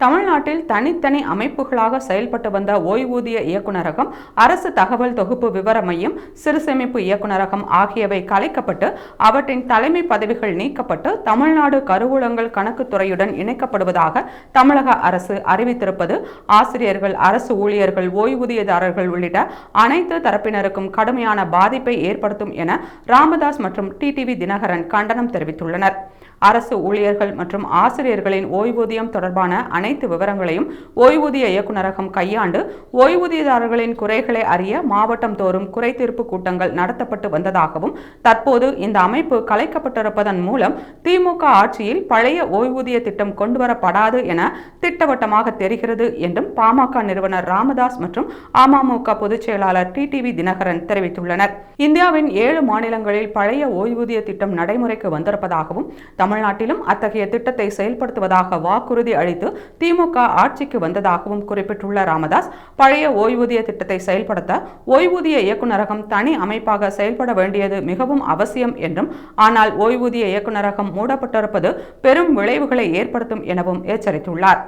தமிழ்நாட்டில் தனித்தனி அமைப்புகளாக செயல்பட்டு வந்த ஓய்வூதிய இயக்குநரகம் அரசு தகவல் தொகுப்பு விவர மையம் சிறுசேமிப்பு இயக்குநரகம் ஆகியவை கலைக்கப்பட்டு அவற்றின் தலைமை பதவிகள் நீக்கப்பட்டு தமிழ்நாடு கருவூலங்கள் கணக்குத்துறையுடன் இணைக்கப்படுவதாக தமிழக அரசு அறிவித்திருப்பது ஆசிரியர்கள் அரசு ஊழியர்கள் ஓய்வூதியதாரர்கள் உள்ளிட்ட அனைத்து தரப்பினருக்கும் கடுமையான பாதிப்பை ஏற்படுத்தும் என ராமதாஸ் மற்றும் டிடிவி தினகரன் கண்டனம் தெரிவித்துள்ளனர். அரசு ஊழியர்கள் மற்றும் ஆசிரியர்களின் ஓய்வூதியம் தொடர்பான அனைத்து விவரங்களையும் ஓய்வூதிய இயக்குநரகம் கையாண்டு ஓய்வூதியதாரர்களின் குறைகளை அறிய மாவட்டம் தோறும் குறைதீர்ப்பு கூட்டங்கள் நடத்தப்பட்டு வந்ததாகவும் தற்போது இந்த அமைப்பு கலைக்கப்பட்டிருப்பதன் மூலம் திமுக ஆட்சியில் பழைய ஓய்வூதிய திட்டம் கொண்டுவரப்படாது என திட்டவட்டமாக தெரிகிறது என்றும் பாமக நிறுவனர் ராமதாஸ் மற்றும் அமமுக பொதுச் செயலாளர் டிடிவி தினகரன் தெரிவித்துள்ளனர். இந்தியாவின் ஏழு மாநிலங்களில் பழைய ஓய்வூதிய திட்டம் நடைமுறைக்கு வந்திருப்பதாகவும் தமிழ்நாட்டிலும் அத்தகைய திட்டத்தை செயல்படுத்துவதாக வாக்குறுதி அளித்து திமுக ஆட்சிக்கு வந்ததாகவும் குறிப்பிட்டுள்ள ராமதாஸ் பழைய ஓய்வூதிய திட்டத்தை செயல்படுத்த ஓய்வூதிய இயக்குநரகம் தனி அமைப்பாக செயல்பட வேண்டியது மிகவும் அவசியம் என்றும் ஆனால் ஓய்வூதிய இயக்குநரகம் மூடப்பட்டிருப்பது பெரும் விளைவுகளை ஏற்படுத்தும் எனவும் எச்சரித்துள்ளார்.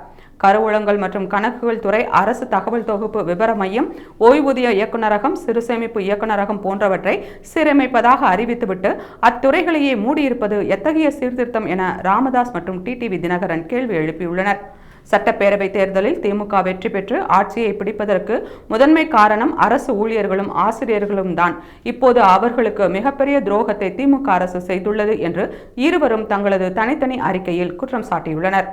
கருவூலங்கள் மற்றும் கணக்குகள் துறை அரசு தகவல் தொகுப்பு விவர மையம் ஓய்வூதிய இயக்குநரகம் சிறுசேமிப்பு இயக்குநரகம் போன்றவற்றை சீரமைப்பதாக அறிவித்துவிட்டு அத்துறைகளையே மூடியிருப்பது எத்தகைய சீர்திருத்தம் என ராமதாஸ் மற்றும் டிடிவி தினகரன் கேள்வி எழுப்பியுள்ளனர். சட்டப்பேரவை தேர்தலில் திமுக வெற்றி பெற்று ஆட்சியை பிடிப்பதற்கு முதன்மை காரணம் அரசு ஊழியர்களும் ஆசிரியர்களும் தான். இப்போது அவர்களுக்கு மிகப்பெரிய துரோகத்தை திமுக அரசு செய்துள்ளது என்று இருவரும் தங்களது தனித்தனி அறிக்கையில் குற்றம் சாட்டியுள்ளனர்.